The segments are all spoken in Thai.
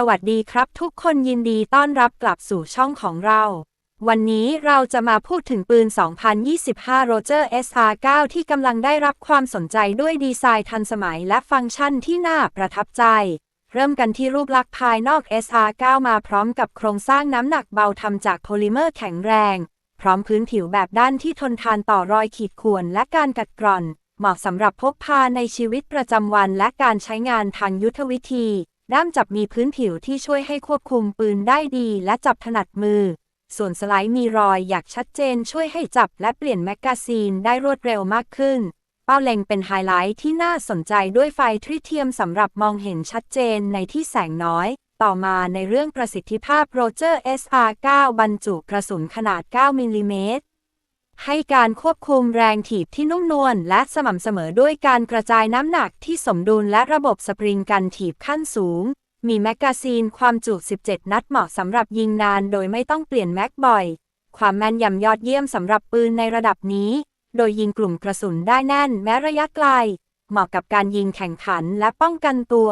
สวัสดีครับทุกคนยินดีต้อนรับกลับสู่ช่องของเรา วันนี้เราจะมาพูดถึงปืน 2025 Roger SR9 ที่กำลังได้รับความสนใจด้วยดีไซน์ทันสมัยและฟังก์ชันที่น่าประทับใจ เริ่มกันที่รูปลักษณ์ภายนอก SR9 มาพร้อมกับโครงสร้างน้ำหนักเบาทำจากโพลิเมอร์แข็งแรง พร้อมพื้นผิวแบบด้านที่ทนทานต่อรอยขีดข่วนและการกัดกร่อน เหมาะสำหรับพกพาในชีวิตประจำวันและการใช้งานทางยุทธวิธี ด้ามจับมีพื้นผิวที่ช่วยให้ควบคุมปืนได้ดีและจับถนัดมือ ส่วนสไลด์มีรอยอยากชัดเจนช่วยให้จับและเปลี่ยนแมกกาซีนได้รวดเร็วมากขึ้น เป้าเล็งเป็นไฮไลท์ที่น่าสนใจด้วยไฟทริเทียมสำหรับมองเห็นชัดเจนในที่แสงน้อย ต่อมาในเรื่องประสิทธิภาพ Roger SR9 บรรจุกระสุนขนาด 9มิลลิเมตร ให้การควบคุมแรงถีบที่นุ่มนวลและสม่ำเสมอด้วยการกระจายน้ำหนักที่สมดุลและระบบสปริงกันถีบขั้นสูง มีแมกกาซีนความจุ 17 นัดเหมาะสำหรับยิงนานโดยไม่ต้องเปลี่ยนแม็กบ่อย ความแม่นยำยอดเยี่ยมสำหรับปืนในระดับนี้ โดยยิงกลุ่มกระสุนได้แน่นแม้ระยะไกล เหมาะกับการยิงแข่งขันและป้องกันตัว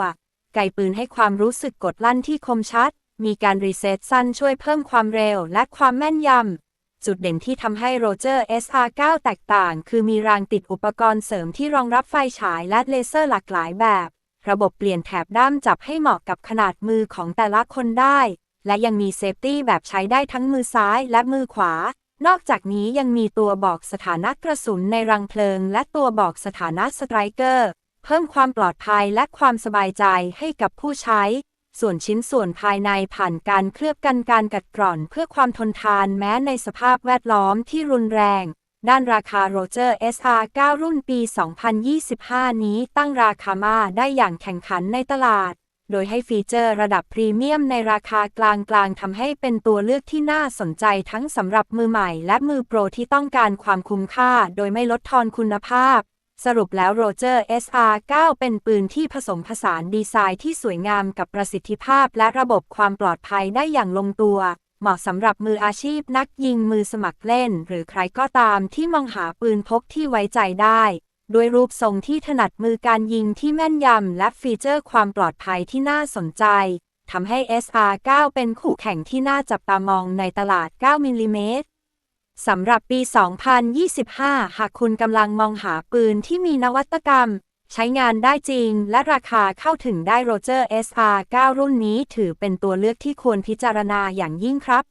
ไกปืนให้ความรู้สึกกดลั่นที่คมชัด มีการรีเซ็ตสั้นช่วยเพิ่มความเร็วและความแม่นยำ จุดเด่นที่ทำให้ Roger SR9 แตกต่าง คือมีรางติดอุปกรณ์เสริมที่รองรับไฟฉายและเลเซอร์หลากหลายแบบ ระบบเปลี่ยนแถบด้ามจับให้เหมาะกับขนาดมือของแต่ละคนได้ และยังมีเซฟตี้แบบใช้ได้ทั้งมือซ้ายและมือขวา นอกจากนี้ยังมีตัวบอกสถานะกระสุนในรังเพลิง และตัวบอกสถานะสไตรเกอร์ เพิ่มความปลอดภัยและความสบายใจให้กับผู้ใช้ ส่วนชิ้นส่วนภายในผ่านการเคลือบกันการกัดกร่อนเพื่อความทนทานแม้ในสภาพแวดล้อมที่รุนแรง ด้านราคา Roger SR9 รุ่นปี 2025 นี้ตั้งราคามาได้อย่างแข่งขันในตลาด โดยให้ฟีเจอร์ระดับพรีเมียมในราคากลางๆทำให้เป็นตัวเลือกที่น่าสนใจทั้งสำหรับมือใหม่และมือโปรที่ต้องการความคุ้มค่า โดยไม่ลดทอนคุณภาพ สรุปแล้ว Roger SR9 เป็นปืนที่ผสมผสานดีไซน์ที่สวยงามกับประสิทธิภาพและระบบความปลอดภัยได้อย่างลงตัว เหมาะสำหรับมืออาชีพนักยิงมือสมัครเล่น หรือใครก็ตามที่มองหาปืนพกที่ไว้ใจได้ ด้วยรูปทรงที่ถนัดมือการยิงที่แม่นยำและฟีเจอร์ความปลอดภัยที่น่าสนใจทำให้ SR9 เป็นคู่แข่งที่น่าจับตามองในตลาด 9 มิลลิเมตร สำหรับปี 2025 หากคุณกำลังมองหาปืนที่มีนวัตกรรม ใช้งานได้จริง และราคาเข้าถึงได้ Roger SR9 รุ่นนี้ถือเป็นตัวเลือกที่ควรพิจารณาอย่างยิ่งครับ